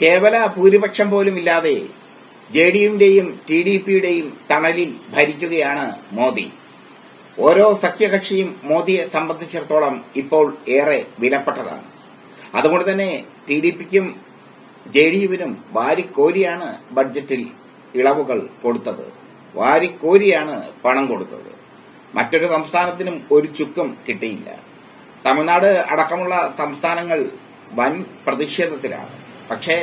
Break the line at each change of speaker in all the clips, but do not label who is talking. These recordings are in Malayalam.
കേവല ഭൂരിപക്ഷം പോലും ഇല്ലാതെ ജെ ഡി യുവിന്റെയും ടി ഡി പിയുടെയും തണലിൽ ഭരിക്കുകയാണ് മോദി. ഓരോ സഖ്യകക്ഷിയും മോദിയെ സംബന്ധിച്ചിടത്തോളം ഇപ്പോൾ ഏറെ വിലപ്പെട്ടതാണ്. അതുകൊണ്ട് തന്നെ ടി ഡി പിക്കും ജെ ഡി യുവിനും വാരിക്കോരിയാണ് ബഡ്ജറ്റിൽ ഇളവുകൾ കൊടുത്തത്. വാരിക്കോരിയാണ് പണം കൊടുത്തത്. മറ്റൊരു സംസ്ഥാനത്തിനും ഒരു ചുക്കും കിട്ടിയില്ല. തമിഴ്നാട് അടക്കമുള്ള സംസ്ഥാനങ്ങൾ വൻ പ്രതിഷേധത്തിലാണ്. പക്ഷേ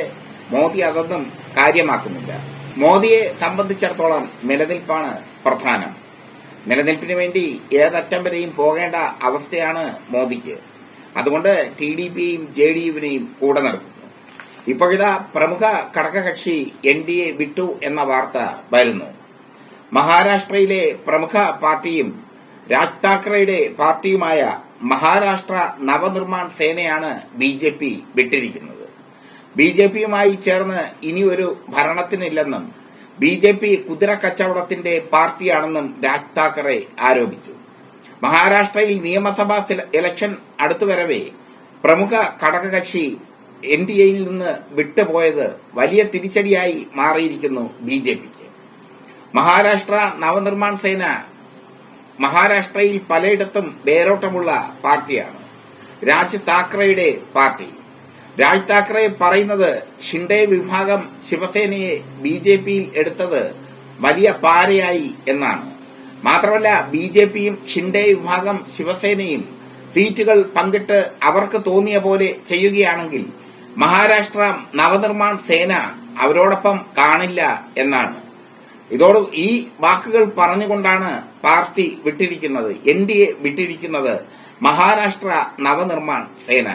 മോദി അതൊന്നും കാര്യമാക്കുന്നില്ല. മോദിയെ സംബന്ധിച്ചിടത്തോളം നിലനിൽപ്പാണ് പ്രധാനം. നിലനിൽപ്പിന് വേണ്ടി ഏതറ്റം വരെയും പോകേണ്ട അവസ്ഥയാണ് മോദിക്ക്. അതുകൊണ്ട് ടി ഡി പിയും ജെ ഡി യുവിനെയും കൂടെ നടക്കുന്നു ഇപ്പോഴിതാ പ്രമുഖ ഘടകകക്ഷി എൻ ഡി എ വിട്ടു എന്ന വാർത്ത വരുന്നു. മഹാരാഷ്ട്രയിലെ പ്രമുഖ പാർട്ടിയും രാജ് താക്കറെയുടെ പാർട്ടിയുമായ മഹാരാഷ്ട്ര നവനിർമ്മാൺ സേനയാണ് ബി ജെ പി വിട്ടിരിക്കുന്നത്. ബി ജെ പിയുമായി ചേർന്ന് ഇനി ഒരു ഭരണത്തിനില്ലെന്നും ബി ജെ പി കുതിര കച്ചവടത്തിന്റെ പാർട്ടിയാണെന്നും രാജ് താക്കറെ ആരോപിച്ചു. മഹാരാഷ്ട്രയിൽ നിയമസഭാ ഇലക്ഷൻ അടുത്തുവരവേ പ്രമുഖ ഘടകകക്ഷി എൻ ഡി എയിൽ നിന്ന് വിട്ടുപോയത് വലിയ തിരിച്ചടിയായി മാറിയിരിക്കുന്നു ബി ജെ പിക്ക് മഹാരാഷ്ട്ര നവനിർമ്മാൺ സേന മഹാരാഷ്ട്രയിൽ പലയിടത്തും വേരോട്ടമുള്ള പാർട്ടിയാണ്. രാജ് താക്കറെയുടെ പാർട്ടി. രാജ് താക്കറെ പറയുന്നത് ഷിൻഡെ വിഭാഗം ശിവസേനയെ ബി ജെ പിയിൽ എടുത്തത് വലിയ പാരയായി എന്നാണ്. മാത്രമല്ല ബി ജെ പിയും ഷിൻഡെ വിഭാഗം ശിവസേനയും സീറ്റുകൾ പങ്കിട്ട് അവർക്ക് തോന്നിയ പോലെ ചെയ്യുകയാണെങ്കിൽ മഹാരാഷ്ട്ര നവനിർമ്മാൺ സേന അവരോടൊപ്പം കാണില്ല എന്നാണ്. ഇതോട് ഈ വാക്കുകൾ പറഞ്ഞുകൊണ്ടാണ് പാർട്ടി വിട്ടിരിക്കുന്നത് എൻ ഡി എ വിട്ടിരിക്കുന്നത് മഹാരാഷ്ട്ര നവനിർമ്മാൺ സേന.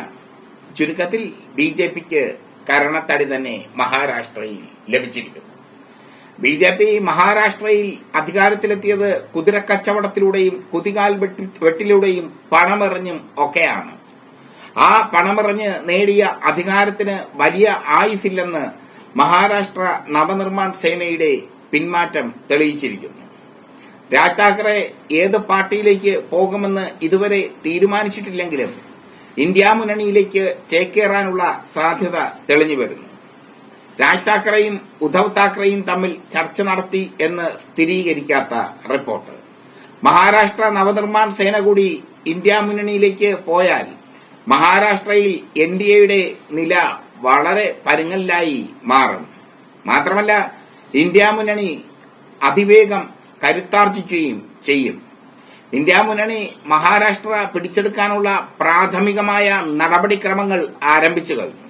ചുരുക്കത്തിൽ ബി ജെ പിക്ക് കരണത്തടി തന്നെ മഹാരാഷ്ട്രയിൽ ലഭിച്ചിരിക്കുന്നു. ബി ജെ പി മഹാരാഷ്ട്രയിൽ അധികാരത്തിലെത്തിയത് കുതിരക്കച്ചവടത്തിലൂടെയും കുതികാൽ വെട്ടി വെട്ടിലൂടെയും പണമെറിഞ്ഞും ഒക്കെയാണ്. ആ പണമെറിഞ്ഞ് നേടിയ അധികാരത്തിന് വലിയ ആയുസില്ലെന്ന് മഹാരാഷ്ട്ര നവനിർമ്മാൺ സേനയുടെ പിന്മാറ്റം തെളിയിച്ചിരിക്കുന്നു. രാജ് താക്കറെ ഏത് പാർട്ടിയിലേക്ക് പോകുമെന്ന് ഇതുവരെ തീരുമാനിച്ചിട്ടില്ലെങ്കിലും ഇന്ത്യ മുന്നണിയിലേക്ക് ചേക്കേറാനുള്ള സാധ്യത തെളിഞ്ഞു വരുന്നു. രാജ് താക്കറെയും ഉദ്ധവ് താക്കറെയും തമ്മിൽ ചർച്ച നടത്തി എന്ന് സ്ഥിരീകരിക്കാത്ത റിപ്പോർട്ട്. മഹാരാഷ്ട്ര നവനിർമ്മാൺ സേന കൂടി ഇന്ത്യ മുന്നണിയിലേക്ക് പോയാൽ മഹാരാഷ്ട്രയിൽ എൻ ഡി എയുടെ നില വളരെ പരുങ്ങലിലായി മാറും. മാത്രമല്ല ഇന്ത്യ മുന്നണി അതിവേഗം കരുത്താർജിക്കുകയും ചെയ്യും. ഇന്ത്യ മുന്നണി മഹാരാഷ്ട്ര പിടിച്ചെടുക്കാനുള്ള പ്രാഥമികമായ നടപടിക്രമങ്ങൾ ആരംഭിച്ചു കഴിഞ്ഞു.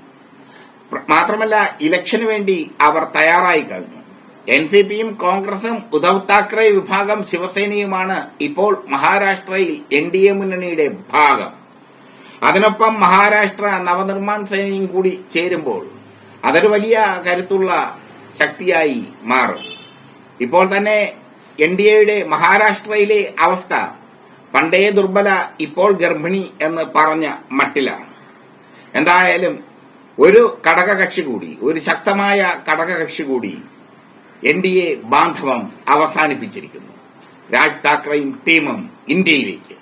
മാത്രമല്ല ഇലക്ഷന് വേണ്ടി അവർ തയ്യാറായി കഴിഞ്ഞു. എൻ സി പിയും കോൺഗ്രസും ഉദ്ധവ് താക്കറെ വിഭാഗം ശിവസേനയുമാണ് ഇപ്പോൾ മഹാരാഷ്ട്രയിൽ എൻ ഡി എ മുന്നണിയുടെ ഭാഗം. അതിനൊപ്പം മഹാരാഷ്ട്ര നവനിർമ്മാൺ സേനയും കൂടി ചേരുമ്പോൾ അതൊരു വലിയ കരുത്തുള്ള ശക്തിയായി മാറും. ഇപ്പോൾ തന്നെ എൻ ഡി എയുടെ മഹാരാഷ്ട്രയിലെ അവസ്ഥ പണ്ടേ ദുർബല ഇപ്പോൾ ഗർഭിണി എന്ന് പറഞ്ഞ മട്ടിലാണ്. എന്തായാലും ഒരു ഘടകകക്ഷി കൂടി ഒരു ശക്തമായ ഘടകകക്ഷി കൂടി എൻ ഡി എ ബാന്ധവം അവസാനിപ്പിച്ചിരിക്കുന്നു. രാജ് താക്കറെയും ടീമും ഇന്ത്യയിലേക്ക്.